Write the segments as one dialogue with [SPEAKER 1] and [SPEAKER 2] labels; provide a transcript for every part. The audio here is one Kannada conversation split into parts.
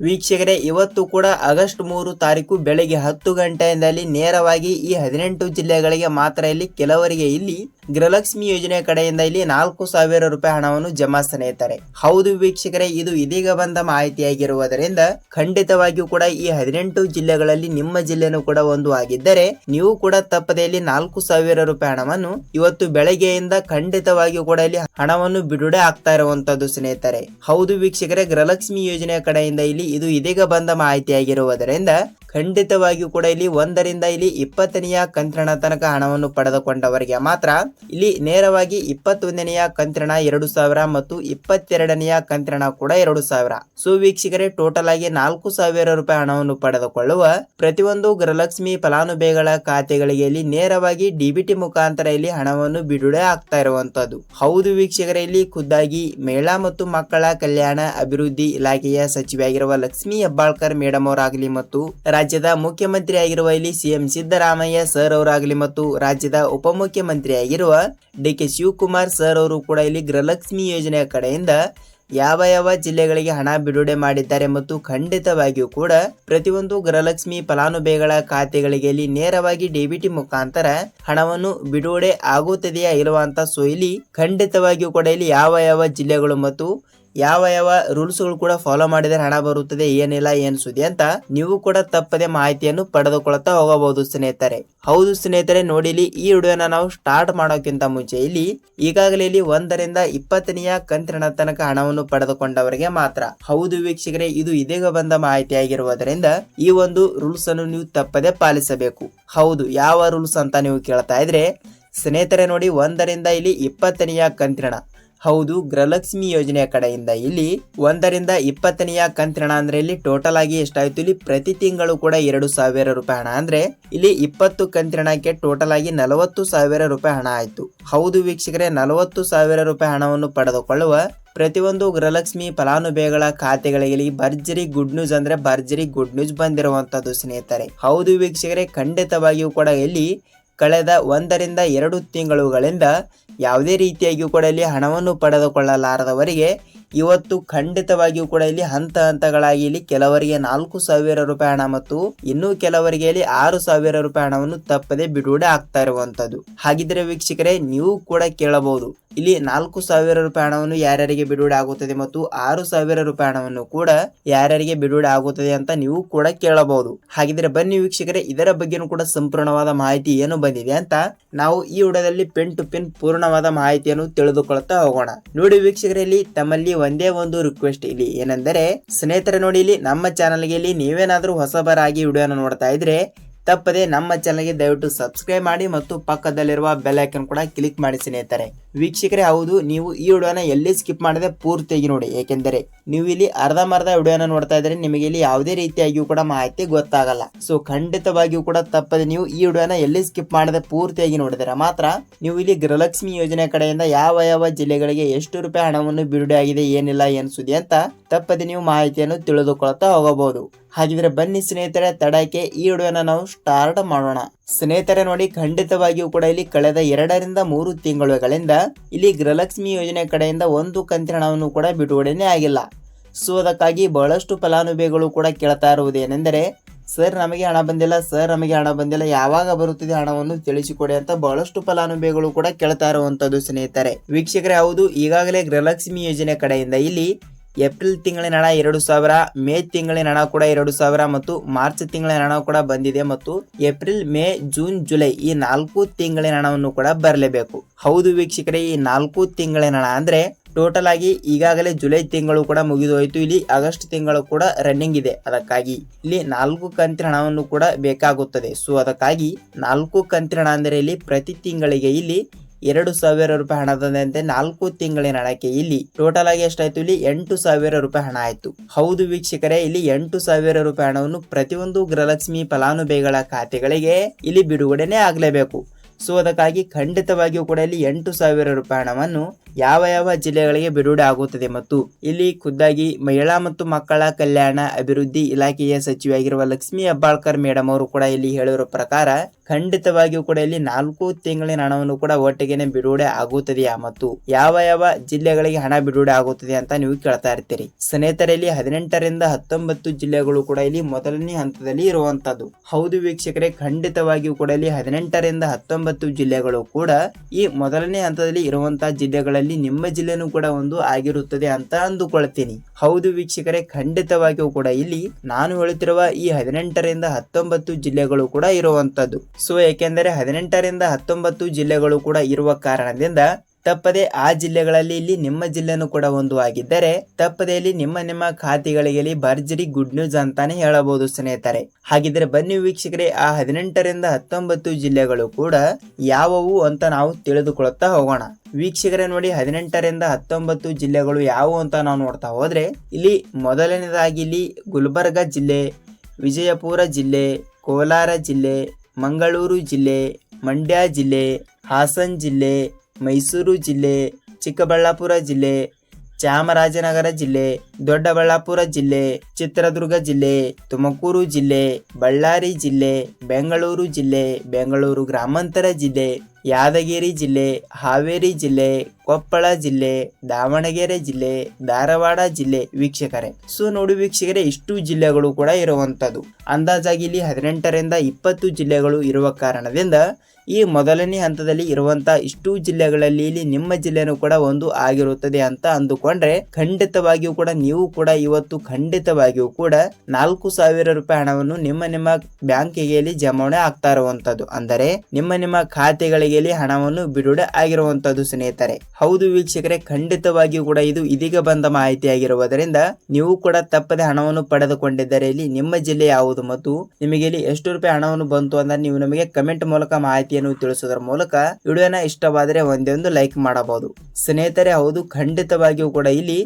[SPEAKER 1] ವೀಕ್ಷಕರೇ, ಇವತ್ತು ಕೂಡ ಆಗಸ್ಟ್ ಮೂರು ತಾರೀಕು ಬೆಳಗ್ಗೆ ಹತ್ತು ಗಂಟೆಯಿಂದಲೇ ನೇರವಾಗಿ ಈ ಹದಿನೆಂಟು ಜಿಲ್ಲೆಗಳಿಗೆ ಮಾತ್ರ ಇಲ್ಲಿ ಕೆಲವರಿಗೆ ಇಲ್ಲಿ ಗೃಹಲಕ್ಷ್ಮಿ ಯೋಜನೆ ಕಡೆಯಿಂದ ಇಲ್ಲಿ ನಾಲ್ಕು ಸಾವಿರ ರೂಪಾಯಿ ಹಣವನ್ನು ಜಮಾ ಸ್ನೇಹಿತರೆ ಹೌದು ವೀಕ್ಷಕರೇ, ಇದು ಇದೀಗ ಬಂದ ಮಾಹಿತಿಯಾಗಿರುವುದರಿಂದ ಖಂಡಿತವಾಗಿಯೂ ಕೂಡ ಈ ಹದಿನೆಂಟು ಜಿಲ್ಲೆಗಳಲ್ಲಿ ನಿಮ್ಮ ಜಿಲ್ಲೆನೂ ಕೂಡ ಒಂದು ಆಗಿದ್ದರೆ ನೀವು ಕೂಡ ತಪ್ಪದೇ ಇಲ್ಲಿ ನಾಲ್ಕು ಸಾವಿರ ರೂಪಾಯಿ ಹಣವನ್ನು ಇವತ್ತು ಬೆಳಗ್ಗೆಯಿಂದ ಖಂಡಿತವಾಗಿಯೂ ಕೂಡ ಇಲ್ಲಿ ಹಣವನ್ನು ಬಿಡುಗಡೆ ಆಗ್ತಾ ಇರುವಂತದ್ದು ಸ್ನೇಹಿತರೆ ಹೌದು ವೀಕ್ಷಕರೇ, ಗೃಹಲಕ್ಷ್ಮಿ ಯೋಜನೆಯ ಕಡೆಯಿಂದ ಇಲ್ಲಿ ಇದು ಇದೀಗ ಬಂದ ಮಾಹಿತಿಯಾಗಿರುವುದರಿಂದ ಖಂಡಿತವಾಗಿಯೂ ಕೂಡ ಇಲ್ಲಿ ಒಂದರಿಂದ ಇಲ್ಲಿ ಇಪ್ಪತ್ತನೆಯ ಕಂತ್ರಣ ತನಕ ಹಣವನ್ನು ಪಡೆದುಕೊಂಡವರಿಗೆ ಮಾತ್ರ ಇಲ್ಲಿ ನೇರವಾಗಿ ಇಪ್ಪತ್ತೊಂದನೆಯ ಕಂತ್ರಣ ಎರಡು ಸಾವಿರ ಮತ್ತು ಇಪ್ಪತ್ತೆರಡನೆಯ ಕಂತ್ರಣ ಕೂಡ ಎರಡು ಸಾವಿರ. ಸೊ ವೀಕ್ಷಕರೇ ಟೋಟಲ್ ಆಗಿ ನಾಲ್ಕು ಸಾವಿರ ರೂಪಾಯಿ ಹಣವನ್ನು ಪಡೆದುಕೊಳ್ಳುವ ಪ್ರತಿಯೊಂದು ಗೃಹಲಕ್ಷ್ಮಿ ಫಲಾನುಭವಿಗಳ ಖಾತೆಗಳಿಗೆ ಇಲ್ಲಿ ನೇರವಾಗಿ ಡಿಬಿಟಿ ಮುಖಾಂತರ ಇಲ್ಲಿ ಹಣವನ್ನು ಬಿಡುಗಡೆ ಆಗ್ತಾ ಇರುವಂತದ್ದು. ಹೌದು ವೀಕ್ಷಕರೇ, ಇಲ್ಲಿ ಖುದ್ದಾಗಿ ಮಹಿಳಾ ಮತ್ತು ಮಕ್ಕಳ ಕಲ್ಯಾಣ ಅಭಿವೃದ್ಧಿ ಇಲಾಖೆಯ ಸಚಿವೆಯಾಗಿರುವ ಲಕ್ಷ್ಮೀ ಹೆಬ್ಬಾಳ್ಕರ್ ಮೇಡಮ್ ಅವರಾಗಲಿ ಮತ್ತು ರಾಜ್ಯದ ಮುಖ್ಯಮಂತ್ರಿ ಆಗಿರುವ ಇಲ್ಲಿ ಸಿಎಂ ಸಿದ್ದರಾಮಯ್ಯ ಸರ್ ಅವರಾಗಲಿ ಮತ್ತು ರಾಜ್ಯದ ಉಪಮುಖ್ಯಮಂತ್ರಿ ಆಗಿರುವ ಡಿ ಕೆ ಶಿವಕುಮಾರ್ ಸರ್ ಅವರು ಕೂಡ ಇಲ್ಲಿ ಗೃಹಲಕ್ಷ್ಮಿ ಯೋಜನೆಯ ಕಡೆಯಿಂದ ಯಾವ ಯಾವ ಜಿಲ್ಲೆಗಳಿಗೆ ಹಣ ಬಿಡುಗಡೆ ಮಾಡಿದ್ದಾರೆ ಮತ್ತು ಖಂಡಿತವಾಗಿಯೂ ಕೂಡ ಪ್ರತಿಯೊಂದು ಗೃಹಲಕ್ಷ್ಮಿ ಫಲಾನುಭವಿಗಳ ಖಾತೆಗಳಿಗೆ ಇಲ್ಲಿ ನೇರವಾಗಿ ಡಿಬಿಟಿ ಮುಖಾಂತರ ಹಣವನ್ನು ಬಿಡುಗಡೆ ಆಗುತ್ತದೆಯಾ ಇಲ್ಲವಾ ಅಂತ ಸೊ ಇಲ್ಲಿ ಖಂಡಿತವಾಗಿಯೂ ಕೂಡ ಇಲ್ಲಿ ಯಾವ ಯಾವ ಜಿಲ್ಲೆಗಳು ಮತ್ತು ಯಾವ ಯಾವ ರೂಲ್ಸ್ಗಳು ಕೂಡ ಫಾಲೋ ಮಾಡಿದರೆ ಹಣ ಬರುತ್ತದೆ, ಏನಿಲ್ಲ, ಏನ್ ಸುದ್ದಿ ಅಂತ ನೀವು ಕೂಡ ತಪ್ಪದೆ ಮಾಹಿತಿಯನ್ನು ಪಡೆದುಕೊಳ್ಳುತ್ತಾ ಹೋಗಬಹುದು ಸ್ನೇಹಿತರೆ. ಹೌದು ಸ್ನೇಹಿತರೆ ನೋಡಿ ಇಲ್ಲಿ ಈ ವಿಡಿಯೋನ ನಾವು ಸ್ಟಾರ್ಟ್ ಮಾಡೋಕ್ಕಿಂತ ಮುಂಚೆ ಇಲ್ಲಿ ಈಗಾಗಲೇ ಇಲ್ಲಿ ಒಂದರಿಂದ ಇಪ್ಪತ್ತನೆಯ ಕಂತಿನ ತನಕ ಹಣವನ್ನು ಪಡೆದುಕೊಂಡವರಿಗೆ ಮಾತ್ರ. ಹೌದು ವೀಕ್ಷಕರೇ, ಇದು ಇದೀಗ ಬಂದ ಮಾಹಿತಿ ಆಗಿರುವುದರಿಂದ ಈ ಒಂದು ರೂಲ್ಸ್ ಅನ್ನು ನೀವು ತಪ್ಪದೆ ಪಾಲಿಸಬೇಕು. ಹೌದು, ಯಾವ ರೂಲ್ಸ್ ಅಂತ ನೀವು ಕೇಳ್ತಾ ಇದ್ರೆ, ಸ್ನೇಹಿತರೆ ನೋಡಿ, ಒಂದರಿಂದ ಇಲ್ಲಿ ಇಪ್ಪತ್ತನೆಯ ಕಂತಿನ ಹೌದು, ಗೃಹಲಕ್ಷ್ಮಿ ಯೋಜನೆಯ ಕಡೆಯಿಂದ ಇಲ್ಲಿ ಒಂದರಿಂದ ಇಪ್ಪತ್ತನೆಯ ಕಂತಿನ ಅಂದ್ರೆ ಇಲ್ಲಿ ಟೋಟಲ್ ಆಗಿ ಎಷ್ಟಾಯ್ತು? ಇಲ್ಲಿ ಪ್ರತಿ ತಿಂಗಳು ಕೂಡ ಎರಡು ಸಾವಿರ ರೂಪಾಯಿ ಹಣ. ಅಂದ್ರೆ ಇಲ್ಲಿ ಇಪ್ಪತ್ತು ಕಂತಿನಕ್ಕೆ ಟೋಟಲ್ ಆಗಿ ನಲವತ್ತು ಸಾವಿರ ರೂಪಾಯಿ ಹಣ ಆಯ್ತು. ಹೌದು ವೀಕ್ಷಕರೇ, ನಲವತ್ತು ಸಾವಿರ ರೂಪಾಯಿ ಹಣವನ್ನು ಪಡೆದುಕೊಳ್ಳುವ ಪ್ರತಿಯೊಂದು ಗೃಹಲಕ್ಷ್ಮಿ ಫಲಾನುಭವಿಗಳ ಖಾತೆಗಳಿಗೆ ಭರ್ಜರಿ ಗುಡ್ ನ್ಯೂಸ್ ಅಂದ್ರೆ ಭರ್ಜರಿ ಗುಡ್ ನ್ಯೂಸ್ ಬಂದಿರುವಂತದ್ದು ಸ್ನೇಹಿತರೆ. ಹೌದು ವೀಕ್ಷಕರೇ, ಖಂಡಿತವಾಗಿಯೂ ಕೂಡ ಇಲ್ಲಿ ಕಳೆದ ಒಂದರಿಂದ ಎರಡು ತಿಂಗಳುಗಳಿಂದ ಯಾವುದೇ ರೀತಿಯಾಗಿಯೂ ಕೂಡ ಇಲ್ಲಿ ಹಣವನ್ನು ಪಡೆದುಕೊಳ್ಳಲಾರದವರಿಗೆ ಇವತ್ತು ಖಂಡಿತವಾಗಿಯೂ ಕೂಡ ಇಲ್ಲಿ ಹಂತ ಹಂತಗಳಾಗಿ ಇಲ್ಲಿ ಕೆಲವರಿಗೆ ನಾಲ್ಕು ಸಾವಿರ ರೂಪಾಯಿ ಹಣ ಮತ್ತು ಇನ್ನೂ ಕೆಲವರಿಗೆ ಇಲ್ಲಿ ಆರು ಸಾವಿರ ರೂಪಾಯಿ ಹಣವನ್ನು ತಪ್ಪದೆ ಬಿಡುಗಡೆ ಆಗ್ತಾ ಇರುವಂತದ್ದು ಹಾಗಿದ್ರೆ ವೀಕ್ಷಕರೇ, ನೀವು ಕೂಡ ಕೇಳಬಹುದು. ಇಲ್ಲಿ ನಾಲ್ಕು ಸಾವಿರ ರೂಪಾಯಿ ಹಣವನ್ನು ಯಾರ್ಯಾರಿಗೆ ಬಿಡುಗಡೆ ಆಗುತ್ತದೆ ಮತ್ತು ಆರು ಸಾವಿರ ರೂಪಾಯಿ ಹಣವನ್ನು ಕೂಡ ಯಾರ್ಯಾರಿಗೆ ಬಿಡುಗಡೆ ಆಗುತ್ತದೆ ಅಂತ ನೀವು ಕೂಡ ಕೇಳಬಹುದು. ಹಾಗಿದ್ರೆ ಬನ್ನಿ ವೀಕ್ಷಕರೇ, ಇದರ ಬಗ್ಗೆನೂ ಕೂಡ ಸಂಪೂರ್ಣವಾದ ಮಾಹಿತಿ ಏನು ಬಂದಿದೆ ಅಂತ ನಾವು ಈ ವಿಡಿಯೋದಲ್ಲಿ ಪೆನ್ ಟು ಪೆನ್ ಪೂರ್ಣವಾದ ಮಾಹಿತಿಯನ್ನು ತಿಳಿದುಕೊಳ್ಳುತ್ತಾ ಹೋಗೋಣ. ನೋಡಿ ವೀಕ್ಷಕರಲ್ಲಿ ತಮ್ಮಲ್ಲಿ ಒಂದೇ ಒಂದು ರಿಕ್ವೆಸ್ಟ್ ಇಲ್ಲಿ. ಏನೆಂದರೆ, ಸ್ನೇಹಿತರೆ ನೋಡಿ ಇಲ್ಲಿ, ನಮ್ಮ ಚಾನಲ್ಗೆ ಇಲ್ಲಿ ನೀವೇನಾದರೂ ಹೊಸಬರಾಗಿ ವಿಡಿಯೋನ ನೋಡ್ತಾ ಇದ್ರೆ, ತಪ್ಪದೆ ನಮ್ಮ ಚಾನಲ್ಗೆ ದಯವಿಟ್ಟು ಸಬ್ಸ್ಕ್ರೈಬ್ ಮಾಡಿ ಮತ್ತು ಪಕ್ಕದಲ್ಲಿರುವ ಬೆಲ್ ಐಕನ್ ಕೂಡ ಕ್ಲಿಕ್ ಮಾಡಿ ಸ್ನೇಹಿತರೆ. ವೀಕ್ಷಕರೇ, ಹೌದು, ನೀವು ಈ ವಿಡಿಯೋನ ಎಲ್ಲಿ ಸ್ಕಿಪ್ ಮಾಡದೆ ಪೂರ್ತಿಯಾಗಿ ನೋಡಿ. ಏಕೆಂದರೆ, ನೀವು ಇಲ್ಲಿ ಅರ್ಧಂಬರ್ಧ ವಿಡಿಯೋನ ನೋಡ್ತಾ ಇದ್ರೆ ನಿಮಗೆ ಇಲ್ಲಿ ಯಾವುದೇ ರೀತಿಯಾಗಿಯೂ ಕೂಡ ಮಾಹಿತಿ ಗೊತ್ತಾಗಲ್ಲ. ಸೊ ಖಂಡಿತವಾಗಿಯೂ ಕೂಡ ತಪ್ಪದೆ ನೀವು ಈ ವಿಡಿಯೋನ ಎಲ್ಲಿ ಸ್ಕಿಪ್ ಮಾಡದೆ ಪೂರ್ತಿಯಾಗಿ ನೋಡಿದರೆ ಮಾತ್ರ ನೀವು ಇಲ್ಲಿ ಗೃಹಲಕ್ಷ್ಮಿ ಯೋಜನೆ ಕಡೆಯಿಂದ ಯಾವ ಯಾವ ಜಿಲ್ಲೆಗಳಿಗೆ ಎಷ್ಟು ರೂಪಾಯಿ ಹಣವನ್ನು ಬಿಡುಗಡೆ ಆಗಿದೆ, ಏನಿಲ್ಲ, ಏನ್ ಅಂತ ತಪ್ಪದೆ ನೀವು ಮಾಹಿತಿಯನ್ನು ತಿಳಿದುಕೊಳ್ತಾ ಹೋಗಬಹುದು. ಹಾಗಿದ್ರೆ ಬನ್ನಿ ಸ್ನೇಹಿತರೆ, ತಡಕ್ಕೆ ಈ ವಿಡಿಯೋನ ನಾವು ಸ್ಟಾರ್ಟ್ ಮಾಡೋಣ. ಸ್ನೇಹಿತರೆ, ನೋಡಿ, ಖಂಡಿತವಾಗಿಯೂ ಕೂಡ ಇಲ್ಲಿ ಕಳೆದ ಎರಡರಿಂದ ಮೂರು ತಿಂಗಳುಗಳಿಂದ ಇಲ್ಲಿ ಗೃಹಲಕ್ಷ್ಮಿ ಯೋಜನೆ ಕಡೆಯಿಂದ ಒಂದು ಕಂತಿನ ಹಣವನ್ನು ಕೂಡ ಬಿಡುಗಡೆನೇ ಆಗಿಲ್ಲ. ಸೊ, ಅದಕ್ಕಾಗಿ ಬಹಳಷ್ಟು ಫಲಾನುಭವಿಗಳು ಕೂಡ ಕೇಳ್ತಾ ಇರುವುದೇನೆಂದರೆ ಸರ್, ನಮಗೆ ಹಣ ಬಂದಿಲ್ಲ, ಸರ್, ನಮಗೆ ಹಣ ಬಂದಿಲ್ಲ, ಯಾವಾಗ ಬರುತ್ತಿದೆ ಹಣವನ್ನು ತಿಳಿಸಿಕೊಡಿ ಅಂತ ಬಹಳಷ್ಟು ಫಲಾನುಭವಿಗಳು ಕೂಡ ಕೇಳ್ತಾ ಇರುವಂತದ್ದು ಸ್ನೇಹಿತರೆ. ವೀಕ್ಷಕರೇ, ಹೌದು, ಈಗಾಗಲೇ ಗೃಹಲಕ್ಷ್ಮಿ ಯೋಜನೆ ಕಡೆಯಿಂದ ಇಲ್ಲಿ ಏಪ್ರಿಲ್ ತಿಂಗಳಿನ ಹಣ ಎರಡು ಸಾವಿರ, ಮೇ ತಿಂಗಳಿನ ಹಣ ಕೂಡ ಎರಡು ಸಾವಿರ ಮತ್ತು ಮಾರ್ಚ್ ತಿಂಗಳಿನ ಹಣ ಕೂಡ ಬಂದಿದೆ ಮತ್ತು ಏಪ್ರಿಲ್, ಮೇ, ಜೂನ್, ಜುಲೈ ಈ ನಾಲ್ಕು ತಿಂಗಳಿನ ಹಣವನ್ನು ಕೂಡ ಬರಲೇಬೇಕು. ಹೌದು ವೀಕ್ಷಕರೇ, ಈ ನಾಲ್ಕು ತಿಂಗಳಿನ ಹಣ ಅಂದ್ರೆ ಟೋಟಲ್ ಆಗಿ ಈಗಾಗಲೇ ಜುಲೈ ತಿಂಗಳು ಕೂಡ ಮುಗಿದು ಹೋಯಿತು ಇಲ್ಲಿ ಆಗಸ್ಟ್ ತಿಂಗಳು ಕೂಡ ರನ್ನಿಂಗ್ ಇದೆ. ಅದಕ್ಕಾಗಿ ಇಲ್ಲಿ ನಾಲ್ಕು ಕಂತಿನ ಹಣವನ್ನು ಕೂಡ ಬೇಕಾಗುತ್ತದೆ. ಸೊ ಅದಕ್ಕಾಗಿ ನಾಲ್ಕು ಕಂತಿನ ಹಣ ಅಂದರೆ ಇಲ್ಲಿ ಪ್ರತಿ ತಿಂಗಳಿಗೆ ಇಲ್ಲಿ ಎರಡು ಸಾವಿರ ರೂಪಾಯಿ ಹಣದಂತೆ ನಾಲ್ಕು ತಿಂಗಳಿನ ಹಣಕ್ಕೆ ಇಲ್ಲಿ ಟೋಟಲ್ ಆಗಿ ಎಷ್ಟಾಯ್ತು? ಇಲ್ಲಿ ಎಂಟು ಸಾವಿರ ರೂಪಾಯಿ ಹಣ ಆಯ್ತು. ಹೌದು ವೀಕ್ಷಕರೇ, ಇಲ್ಲಿ ಎಂಟು ಸಾವಿರ ರೂಪಾಯಿ ಹಣವನ್ನು ಪ್ರತಿಯೊಂದು ಗೃಹಲಕ್ಷ್ಮಿ ಫಲಾನುಭವಿಗಳ ಖಾತೆಗಳಿಗೆ ಇಲ್ಲಿ ಬಿಡುಗಡೆನೆ ಆಗಲೇಬೇಕು. ಸೊ ಅದಕ್ಕಾಗಿ ಖಂಡಿತವಾಗಿಯೂ ಕೂಡ ಇಲ್ಲಿ ಎಂಟು ಸಾವಿರ ರೂಪಾಯಿ ಹಣವನ್ನು ಯಾವ ಯಾವ ಜಿಲ್ಲೆಗಳಿಗೆ ಬಿಡುಗಡೆ ಆಗುತ್ತದೆ ಮತ್ತು ಇಲ್ಲಿ ಖುದ್ದಾಗಿ ಮಹಿಳಾ ಮತ್ತು ಮಕ್ಕಳ ಕಲ್ಯಾಣ ಅಭಿವೃದ್ಧಿ ಇಲಾಖೆಯ ಸಚಿವೆಯಾಗಿರುವ ಲಕ್ಷ್ಮಿ ಹೆಬ್ಬಾಳ್ಕರ್ ಮೇಡಮ್ ಅವರು ಕೂಡ ಇಲ್ಲಿ ಹೇಳಿರುವ ಪ್ರಕಾರ ಖಂಡಿತವಾಗಿಯೂ ಕೂಡ ಇಲ್ಲಿ ನಾಲ್ಕು ತಿಂಗಳಿನ ಹಣವನ್ನು ಕೂಡ ಒಟ್ಟಿಗೆನೆ ಬಿಡುಗಡೆ ಆಗುತ್ತದೆಯಾ ಮತ್ತು ಯಾವ ಯಾವ ಜಿಲ್ಲೆಗಳಿಗೆ ಹಣ ಬಿಡುಗಡೆ ಆಗುತ್ತದೆ ಅಂತ ನೀವು ಕೇಳ್ತಾ ಇರ್ತೀರಿ. ಸ್ನೇಹಿತರಲ್ಲಿ ಹದಿನೆಂಟರಿಂದ ಹತ್ತೊಂಬತ್ತು ಜಿಲ್ಲೆಗಳು ಕೂಡ ಇಲ್ಲಿ ಮೊದಲನೇ ಹಂತದಲ್ಲಿ ಇರುವಂತದ್ದು ಹೌದು ವೀಕ್ಷಕರೇ, ಖಂಡಿತವಾಗಿಯೂ ಕೂಡ ಇಲ್ಲಿ ಹದಿನೆಂಟರಿಂದ ಹತ್ತೊಂಬತ್ತು ಜಿಲ್ಲೆಗಳು ಕೂಡ ಈ ಮೊದಲನೇ ಹಂತದಲ್ಲಿ ಇರುವಂತಹ ಜಿಲ್ಲೆಗಳಲ್ಲಿ ನಿಮ್ಮ ಜಿಲ್ಲೆನೂ ಕೂಡ ಒಂದು ಆಗಿರುತ್ತದೆ ಅಂತ ಅಂದುಕೊಳ್ತೀನಿ. ಹೌದು ವೀಕ್ಷಕರೇ, ಖಂಡಿತವಾಗಿಯೂ ಕೂಡ ಇಲ್ಲಿ ನಾನು ಹೇಳುತ್ತಿರುವ ಈ ಹದಿನೆಂಟರಿಂದ ಹತ್ತೊಂಬತ್ತು ಜಿಲ್ಲೆಗಳು ಕೂಡ ಇರುವಂತದ್ದು ಸೊ, ಏಕೆಂದರೆ ಹದಿನೆಂಟರಿಂದ ಹತ್ತೊಂಬತ್ತು ಜಿಲ್ಲೆಗಳು ಕೂಡ ಇರುವ ಕಾರಣದಿಂದ ತಪ್ಪದೆ ಆ ಜಿಲ್ಲೆಗಳಲ್ಲಿ ಇಲ್ಲಿ ನಿಮ್ಮ ಜಿಲ್ಲೆನೂ ಕೂಡ ಒಂದು ಆಗಿದ್ದರೆ ತಪ್ಪದೆ ಇಲ್ಲಿ ನಿಮ್ಮ ನಿಮ್ಮ ಖಾತೆಗಳಿಗೆ ಇಲ್ಲಿ ಭರ್ಜರಿ ಗುಡ್ ನ್ಯೂಸ್ ಅಂತಾನೆ ಹೇಳಬಹುದು ಸ್ನೇಹಿತರೆ. ಹಾಗಿದ್ರೆ ಬನ್ನಿ ವೀಕ್ಷಕರೇ, ಆ ಹದಿನೆಂಟರಿಂದ ಹತ್ತೊಂಬತ್ತು ಜಿಲ್ಲೆಗಳು ಕೂಡ ಯಾವುವು ಅಂತ ನಾವು ತಿಳಿದುಕೊಳ್ಳುತ್ತಾ ಹೋಗೋಣ. ವೀಕ್ಷಕರೇ ನೋಡಿ, ಹದಿನೆಂಟರಿಂದ ಹತ್ತೊಂಬತ್ತು ಜಿಲ್ಲೆಗಳು ಯಾವುವು ಅಂತ ನಾವು ನೋಡ್ತಾ ಹೋದ್ರೆ, ಇಲ್ಲಿ ಮೊದಲನೇದಾಗಿ ಇಲ್ಲಿ ಗುಲ್ಬರ್ಗ ಜಿಲ್ಲೆ, ವಿಜಯಪುರ ಜಿಲ್ಲೆ, ಕೋಲಾರ ಜಿಲ್ಲೆ, ಮಂಗಳೂರು ಜಿಲ್ಲೆ, ಮಂಡ್ಯ ಜಿಲ್ಲೆ, ಹಾಸನ್ ಜಿಲ್ಲೆ ಮೈಸೂರು ಜಿಲ್ಲೆ, ಚಿಕ್ಕಬಳ್ಳಾಪುರ ಜಿಲ್ಲೆ, ಚಾಮರಾಜನಗರ ಜಿಲ್ಲೆ, ದೊಡ್ಡಬಳ್ಳಾಪುರ ಜಿಲ್ಲೆ, ಚಿತ್ರದುರ್ಗ ಜಿಲ್ಲೆ, ತುಮಕೂರು ಜಿಲ್ಲೆ, ಬಳ್ಳಾರಿ ಜಿಲ್ಲೆ, ಬೆಂಗಳೂರು ಜಿಲ್ಲೆ, ಬೆಂಗಳೂರು ಗ್ರಾಮಾಂತರ ಜಿಲ್ಲೆ, ಯಾದಗಿರಿ ಜಿಲ್ಲೆ, ಹಾವೇರಿ ಜಿಲ್ಲೆ, ಕೊಪ್ಪಳ ಜಿಲ್ಲೆ, ದಾವಣಗೆರೆ ಜಿಲ್ಲೆ, ಧಾರವಾಡ ಜಿಲ್ಲೆ ವೀಕ್ಷಕರೇ. ಸೊ ನೋಡಿ ವೀಕ್ಷಕರೇ, ಇಷ್ಟು ಜಿಲ್ಲೆಗಳು ಕೂಡ ಇರುವಂಥದ್ದು. ಅಂದಾಜಾಗಿ ಇಲ್ಲಿ ಹದಿನೆಂಟರಿಂದ ಇಪ್ಪತ್ತು ಜಿಲ್ಲೆಗಳು ಇರುವ ಕಾರಣದಿಂದ ಈ ಮೊದಲನೇ ಹಂತದಲ್ಲಿ ಇರುವಂತಹ ಇಷ್ಟು ಜಿಲ್ಲೆಗಳಲ್ಲಿ ಇಲ್ಲಿ ನಿಮ್ಮ ಜಿಲ್ಲೆನೂ ಕೂಡ ಒಂದು ಆಗಿರುತ್ತದೆ ಅಂತ ಅಂದುಕೊಂಡ್ರೆ ಖಂಡಿತವಾಗಿಯೂ ಕೂಡ ನೀವು ಕೂಡ ಇವತ್ತು ಖಂಡಿತವಾಗಿಯೂ ಕೂಡ ನಾಲ್ಕು ಸಾವಿರ ರೂಪಾಯಿ ಹಣವನ್ನು ನಿಮ್ಮ ನಿಮ್ಮ ಬ್ಯಾಂಕಿಗೆ ಇಲ್ಲಿ ಜಮಾವಣೆ ಆಗ್ತಾ ಇರುವಂತದ್ದು. ಅಂದರೆ ನಿಮ್ಮ ನಿಮ್ಮ ಖಾತೆಗಳಿಗೆ ಹಣವನ್ನು ಬಿಡುಗಡೆ ಆಗಿರುವಂತದ್ದು ಸ್ನೇಹಿತರೆ. ಹೌದು ವೀಕ್ಷಕರೇ, ಖಂಡಿತವಾಗಿಯೂ ಕೂಡ ಇದು ಇದೀಗ ಬಂದ ಮಾಹಿತಿ ಆಗಿರುವುದರಿಂದ ನೀವು ಕೂಡ ತಪ್ಪದೆ ಹಣವನ್ನು ಪಡೆದುಕೊಂಡಿದ್ದರೆ ಇಲ್ಲಿ ನಿಮ್ಮ ಜಿಲ್ಲೆ ಯಾವುದು ಮತ್ತು ನಿಮಗೆ ಇಲ್ಲಿ ಎಷ್ಟು ರೂಪಾಯಿ ಹಣವನ್ನು ಬಂತು ಅಂದ್ರೆ ನೀವು ನಮಗೆ ಕಮೆಂಟ್ ಮೂಲಕ ಮಾಹಿತಿಯನ್ನು ತಿಳಿಸುವುದರ ಮೂಲಕ ವಿಡಿಯೋನ ಇಷ್ಟವಾದರೆ ಒಂದೇ ಒಂದು ಲೈಕ್ ಮಾಡಬಹುದು. ಸ್ನೇಹಿತರೆ ಹೌದು ಖಂಡಿತವಾಗಿಯೂ ಕೂಡ ಇಲ್ಲಿ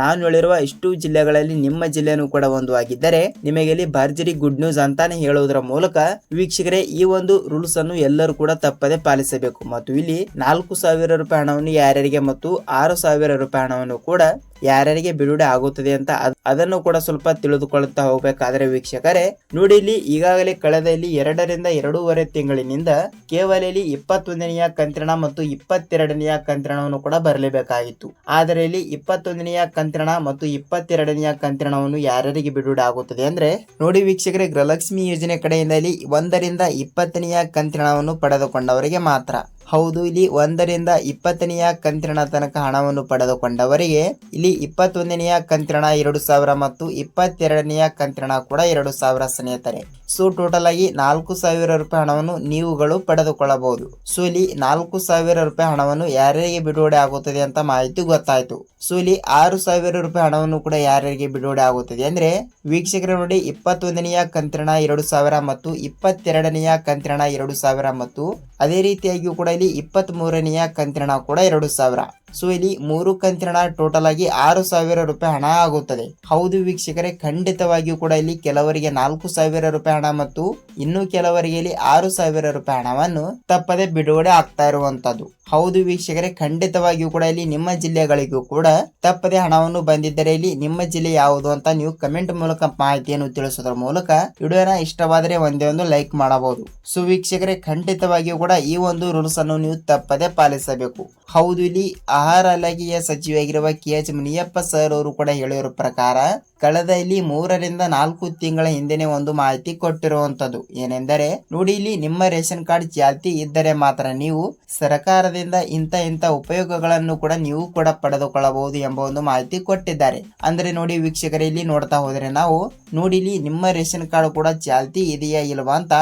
[SPEAKER 1] ನಾನು ಹೇಳಿರುವ ಇಷ್ಟು ಜಿಲ್ಲೆಗಳಲ್ಲಿ ನಿಮ್ಮ ಜಿಲ್ಲೆನೂ ಕೂಡ ಒಂದು ಆಗಿದ್ದರೆ ನಿಮಗೆ ಇಲ್ಲಿ ಭರ್ಜರಿ ಗುಡ್ ನ್ಯೂಸ್ ಅಂತಾನೆ ಹೇಳುವುದರ ಮೂಲಕ ವೀಕ್ಷಕರೇ ಈ ಒಂದು ರೂಲ್ಸ್ ಅನ್ನು ಎಲ್ಲರೂ ಕೂಡ ತಪ್ಪದೆ ಪಾಲಿಸಬೇಕು. ಮತ್ತು ಇಲ್ಲಿ ನಾಲ್ಕು ಸಾವಿರ ರೂಪಾಯಿ ಹಣವನ್ನು ಯಾರ್ಯಾರಿಗೆ ಮತ್ತು ಆರು ಸಾವಿರ ರೂಪಾಯಿ ಹಣವನ್ನು ಕೂಡ ಯಾರ್ಯಾರಿಗೆ ಬಿಡುಗಡೆ ಆಗುತ್ತದೆ ಅಂತ ಅದನ್ನು ಕೂಡ ಸ್ವಲ್ಪ ತಿಳಿದುಕೊಳ್ಳುತ್ತಾ ಹೋಗಬೇಕಾದ್ರೆ ವೀಕ್ಷಕರೇ, ನೋಡಿ ಇಲ್ಲಿ ಈಗಾಗಲೇ ಕಳೆದ ಇಲ್ಲಿ ಎರಡರಿಂದ ಎರಡೂವರೆ ತಿಂಗಳಿನಿಂದ ಕೇವಲ ಇಲ್ಲಿ ಇಪ್ಪತ್ತೊಂದನೆಯ ಕಂತ್ರಣ ಮತ್ತು ಇಪ್ಪತ್ತೆರಡನೆಯ ಕಂತ್ರಣವನ್ನು ಕೂಡ ಬರಲೇಬೇಕಾಗಿತ್ತು. ಆದರೆ ಇಲ್ಲಿ ಇಪ್ಪತ್ತೊಂದನೆಯ ಕಂತ್ರಣ ಮತ್ತು ಇಪ್ಪತ್ತೆರಡನೆಯ ಕಂತಿರಣವನ್ನು ಯಾರ್ಯಾರಿಗೆ ಬಿಡುಗಡೆ ಆಗುತ್ತದೆ ಅಂದ್ರೆ ನೋಡಿ ವೀಕ್ಷಕರೇ, ಗೃಹಲಕ್ಷ್ಮಿ ಯೋಜನೆ ಕಡೆಯಿಂದ ಒಂದರಿಂದ ಇಪ್ಪತ್ತನೆಯ ಕಂತಿರಣವನ್ನು ಪಡೆದುಕೊಂಡವರಿಗೆ ಮಾತ್ರ. ಹೌದು, ಇಲ್ಲಿ ಒಂದರಿಂದ ಇಪ್ಪತ್ತನೆಯ ಕಂತಿನ ತನಕ ಹಣವನ್ನು ಪಡೆದುಕೊಂಡವರಿಗೆ ಇಲ್ಲಿ ಇಪ್ಪತ್ತೊಂದನೆಯ ಕಂತಿನ ಎರಡು ಸಾವಿರ ಮತ್ತು ಇಪ್ಪತ್ತೆರಡನೆಯ ಕಂತಿನ ಕೂಡ ಎರಡು ಸಾವಿರ ಸ್ನೇಹಿತರೆ. ಸೊ ಟೋಟಲ್ ಆಗಿ ನಾಲ್ಕು ಸಾವಿರ ರೂಪಾಯಿ ಹಣವನ್ನು ನೀವುಗಳು ಪಡೆದುಕೊಳ್ಳಬಹುದು. ಸೊ ಇಲ್ಲಿ ನಾಲ್ಕು ಸಾವಿರ ರೂಪಾಯಿ ಹಣವನ್ನು ಯಾರ್ಯಾರಿಗೆ ಬಿಡುಗಡೆ ಆಗುತ್ತದೆ ಅಂತ ಮಾಹಿತಿ ಗೊತ್ತಾಯಿತು. ಸೊ ಇಲ್ಲಿ ಆರು ಸಾವಿರ ರೂಪಾಯಿ ಹಣವನ್ನು ಕೂಡ ಯಾರ್ಯಾರಿಗೆ ಬಿಡುಗಡೆ ಆಗುತ್ತದೆ ಅಂದ್ರೆ ವೀಕ್ಷಕರ ನೋಡಿ ಇಪ್ಪತ್ತೊಂದನೆಯ ಕಂತಿನ ಎರಡು ಸಾವಿರ ಮತ್ತು ಇಪ್ಪತ್ತೆರಡನೆಯ ಕಂತಿನ ಎರಡು ಸಾವಿರ ಮತ್ತು ಅದೇ ರೀತಿಯಾಗಿಯೂ ಕೂಡ ಇಪ್ಪತ್ತ್ ಮೂರನೆಯ ಕಂತಿನ ಕೂಡ ಎರಡು ಸಾವಿರ. ಸೊ ಇಲ್ಲಿ ಮೂರು ಕಂತಿನ ಟೋಟಲ್ ಆಗಿ ಆರು ಸಾವಿರ ರೂಪಾಯಿ ಹಣ ಆಗುತ್ತದೆ. ಹೌದು ವೀಕ್ಷಕರೇ, ಖಂಡಿತವಾಗಿಯೂ ಕೂಡ ಇಲ್ಲಿ ಕೆಲವರಿಗೆ ನಾಲ್ಕು ಸಾವಿರ ರೂಪಾಯಿ ಹಣ ಮತ್ತು ಇನ್ನು ಕೆಲವರಿಗೆ ಇಲ್ಲಿ ಆರು ಸಾವಿರ ರೂಪಾಯಿ ಹಣವನ್ನು ತಪ್ಪದೆ ಬಿಡುಗಡೆ ಆಗ್ತಾ ಇರುವಂತದ್ದು. ಹೌದು ವೀಕ್ಷಕರೇ, ಖಂಡಿತವಾಗಿಯೂ ಕೂಡ ಇಲ್ಲಿ ನಿಮ್ಮ ಜಿಲ್ಲೆಗಳಿಗೂ ಕೂಡ ತಪ್ಪದೆ ಹಣವನ್ನು ಬಂದಿದ್ದರೆ ಇಲ್ಲಿ ನಿಮ್ಮ ಜಿಲ್ಲೆ ಯಾವುದು ಅಂತ ನೀವು ಕಮೆಂಟ್ ಮೂಲಕ ಮಾಹಿತಿಯನ್ನು ತಿಳಿಸೋದ್ರ ಮೂಲಕ ವಿಡಿಯೋನ ಇಷ್ಟವಾದರೆ ಒಂದೇ ಒಂದು ಲೈಕ್ ಮಾಡಬಹುದು. ಸೊ ವೀಕ್ಷಕರೇ, ಖಂಡಿತವಾಗಿಯೂ ಕೂಡ ಈ ಒಂದು ರೂಲ್ಸ್ ಅನ್ನು ನೀವು ತಪ್ಪದೆ ಪಾಲಿಸಬೇಕು. ಹೌದು, ಇಲ್ಲಿ ಆಹಾರ ಇಲಾಖೆಯ ಸಚಿವೆಯಾಗಿರುವ ಕೆ ಎಚ್ ಮುನಿಯಪ್ಪ ಸರ್ ಅವರು ಕೂಡ ಹೇಳಿರೋ ಪ್ರಕಾರ ಕಳೆದ ಇಲ್ಲಿ ಮೂರರಿಂದ ನಾಲ್ಕು ತಿಂಗಳ ಹಿಂದೆನೆ ಒಂದು ಮಾಹಿತಿ ಕೊಟ್ಟಿರುವಂತದ್ದು ಏನೆಂದರೆ, ನೋಡಿ ಇಲ್ಲಿ ನಿಮ್ಮ ರೇಷನ್ ಕಾರ್ಡ್ ಚಾಲ್ತಿ ಇದ್ದರೆ ಮಾತ್ರ ನೀವು ಸರ್ಕಾರದಿಂದ ಇಂಥ ಇಂಥ ಉಪಯೋಗಗಳನ್ನು ಕೂಡ ನೀವು ಕೂಡ ಪಡೆದುಕೊಳ್ಳಬಹುದು ಎಂಬ ಒಂದು ಮಾಹಿತಿ ಕೊಟ್ಟಿದ್ದಾರೆ. ಅಂದ್ರೆ ನೋಡಿ ವೀಕ್ಷಕರೇ, ಇಲ್ಲಿ ನೋಡ್ತಾ ಹೋದ್ರೆ ನಾವು ನೋಡಿ ಇಲ್ಲಿ ನಿಮ್ಮ ರೇಷನ್ ಕಾರ್ಡ್ ಕೂಡ ಚಾಲ್ತಿ ಇದೆಯಾ ಇಲ್ವಾ ಅಂತ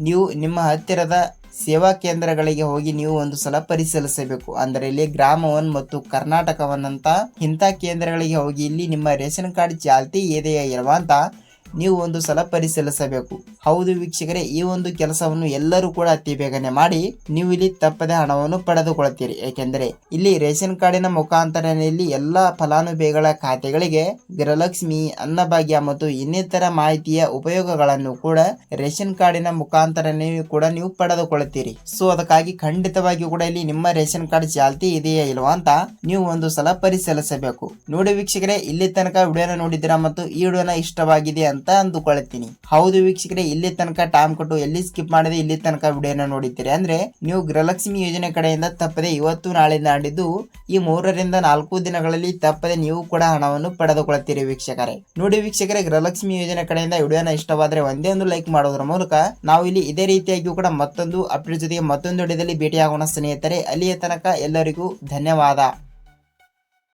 [SPEAKER 1] ನೀವು ನಿಮ್ಮ ಹತ್ತಿರದ ಸೇವಾ ಕೇಂದ್ರಗಳಿಗೆ ಹೋಗಿ ನೀವು ಒಂದು ಸಲ ಪರಿಶೀಲಿಸಬೇಕು. ಅಂದರೆ ಇಲ್ಲಿ ಗ್ರಾಮವನ್ ಮತ್ತು ಕರ್ನಾಟಕವನ್ನಂತ ಇಂಥ ಕೇಂದ್ರಗಳಿಗೆ ಹೋಗಿ ಇಲ್ಲಿ ನಿಮ್ಮ ರೇಷನ್ ಕಾರ್ಡ್ ಚಾಲ್ತಿ ಇದೆಯಾ ಇಲ್ವಾ ಅಂತ ನೀವು ಒಂದು ಸಲ ಪರಿಶೀಲಿಸಬೇಕು. ಹೌದು ವೀಕ್ಷಕರೇ, ಈ ಒಂದು ಕೆಲಸವನ್ನು ಎಲ್ಲರೂ ಕೂಡ ಅತಿ ಬೇಗನೆ ಮಾಡಿ ನೀವು ಇಲ್ಲಿ ತಪ್ಪದೆ ಹಣವನ್ನು ಪಡೆದುಕೊಳ್ಳುತ್ತೀರಿ. ಏಕೆಂದರೆ, ಇಲ್ಲಿ ರೇಷನ್ ಕಾರ್ಡಿನ ಮುಖಾಂತರ ಇಲ್ಲಿ ಎಲ್ಲಾ ಫಲಾನುಭವಿಗಳ ಖಾತೆಗಳಿಗೆ ಗೃಹಲಕ್ಷ್ಮಿ, ಅನ್ನಭಾಗ್ಯ ಮತ್ತು ಇನ್ನಿತರ ಮಾಹಿತಿಯ ಉಪಯೋಗಗಳನ್ನು ಕೂಡ ರೇಷನ್ ಕಾರ್ಡಿನ ಮುಖಾಂತರ ಕೂಡ ನೀವು ಪಡೆದುಕೊಳ್ಳುತ್ತೀರಿ. ಸೊ, ಅದಕ್ಕಾಗಿ ಖಂಡಿತವಾಗಿಯೂ ಕೂಡ ಇಲ್ಲಿ ನಿಮ್ಮ ರೇಷನ್ ಕಾರ್ಡ್ ಚಾಲ್ತಿ ಇದೆಯಾ ಇಲ್ವಾ ಅಂತ ನೀವು ಒಂದು ಸಲ ಪರಿಶೀಲಿಸಬೇಕು. ನೋಡಿ ವೀಕ್ಷಕರೇ, ಇಲ್ಲಿ ತನಕ ವಿಡಿಯೋನ ನೋಡಿದಿರಾ ಮತ್ತು ಈ ವಿಡಿಯೋನ ಇಷ್ಟವಾಗಿದೆ ಅಂತ ಅಂದುಕೊಳ್ಳುತ್ತೀನಿ ಹೌದು ವೀಕ್ಷಕರೇ, ಇಲ್ಲಿ ತನಕ ಟೈಮ್ ಕೊಟ್ಟು ಎಲ್ಲಿ ಸ್ಕಿಪ್ ಮಾಡದೆ, ಇಲ್ಲಿ ತನಕ ವಿಡಿಯೋನ ನೋಡಿದ್ದೀರಿ. ಅಂದ್ರೆ ನೀವು ಗೃಹಲಕ್ಷ್ಮಿ ಯೋಜನೆ ಕಡೆಯಿಂದ ತಪ್ಪದೆ ಇವತ್ತು ನಾಳೆ ನಾಡಿದ್ದು ಈ ಮೂರರಿಂದ ನಾಲ್ಕು ದಿನಗಳಲ್ಲಿ ತಪ್ಪದೆ ನೀವು ಕೂಡ ಹಣವನ್ನು ಪಡೆದುಕೊಳ್ಳುತ್ತೀರಿ ವೀಕ್ಷಕರೇ. ನೋಡಿ ವೀಕ್ಷಕರೇ, ಗೃಹಲಕ್ಷ್ಮಿ ಯೋಜನೆ ಕಡೆಯಿಂದ ವಿಡಿಯೋನ ಇಷ್ಟವಾದ್ರೆ ಒಂದೇ ಒಂದು ಲೈಕ್ ಮಾಡೋದ್ರ ಮೂಲಕ ನಾವು ಇಲ್ಲಿ ಇದೇ ರೀತಿಯಾಗಿಯೂ ಕೂಡ ಮತ್ತೊಂದು ಅಪ್ಡೇಟ್ ಜೊತೆಗೆ ಮತ್ತೊಂದು ವಿಡಿಯೋದಲ್ಲಿ ಭೇಟಿಯಾಗೋಣ ಸ್ನೇಹಿತರೆ. ಅಲ್ಲಿಯ ತನಕ ಎಲ್ಲರಿಗೂ ಧನ್ಯವಾದ.